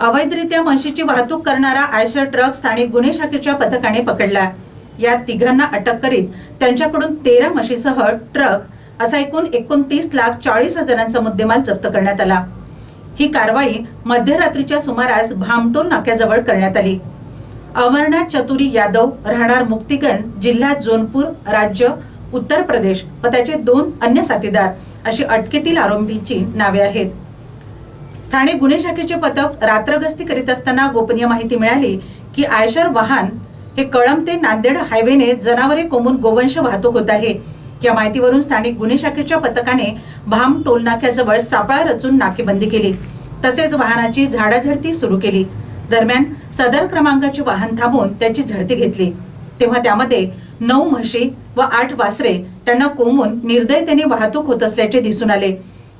अवैधरित्या म्हशीची वाहतूक करणारा आयशर ट्रक स्थानिक गुन्हे शाखेच्या पथकाने पकडला या तिघांना अटक करीत त्यांच्याकडून तेरा म्हशीसह ट्रक असा एकूण एकोणतीस लाख चाळीस हजारांचा मुद्देमाल जप्त करण्यात आला. ही कारवाई मध्यरात्रीच्या सुमारास भामटोल नाक्याजवळ करण्यात आली. अमरनाथ चतुरी यादव राहणार मुक्तिगंज जिल्हा जोनपूर राज्य उत्तर प्रदेश व त्याचे दोन अन्य साथीदार अशी अटकेतील आरोपींची नावे आहेत. स्थानिक गुन्हे शाखेचे पथक रात्रगस्ती करीत असताना गोपनीय माहिती मिळाली की आयशर वाहन हे कळंब ते नांदेड हायवेने जनावरे कोंबून गोवंश वाहतूक होत आहे. या माहितीवरून स्थानिक गुन्हे शाखेच्या पथकाने भाम टोलनाक्याजवळ सापळा रचून नाकेबंदी केली. तसेच वाहनाची झाडाझडती सुरू केली. दरम्यान सदर क्रमांकाचे वाहन थांबवून त्याची झडती घेतली. तेव्हा त्यामध्ये नऊ म्हशी व आठ वासरे त्यांना कोंबून निर्दयतेने वाहतूक होत असल्याचे दिसून आले.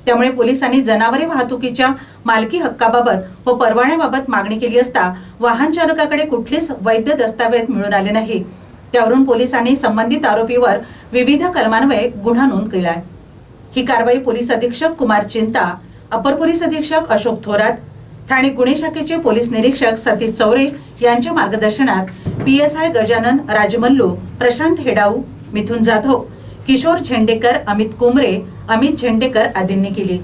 त्यामुळे पोलिसांनी जनावरे वाहतुकीच्या मालकी हक्काबाबत व परवान्याबाबत मागणी केली असता वाहन चालकाकडे कुठलेच वैध दस्तावेज मिळून आले नाही. त्यावरून पोलिसांनी संबंधित आरोपीवर विविध कलमान्वये गुन्हा नोंद केलाय. ही कारवाई पोलीस अधीक्षक कुमार चिंता अपर पोलीस अधीक्षक अशोक थोरात ठाणे गुन्हे शाखेचे पोलीस निरीक्षक सतीश चौरे यांच्या मार्गदर्शनात P S I Gajanan Rajmallu Prashant Hedau Mithun Jadhav Kishor Zendekar Amit Kumre Amit Zendekar आदींनी केली.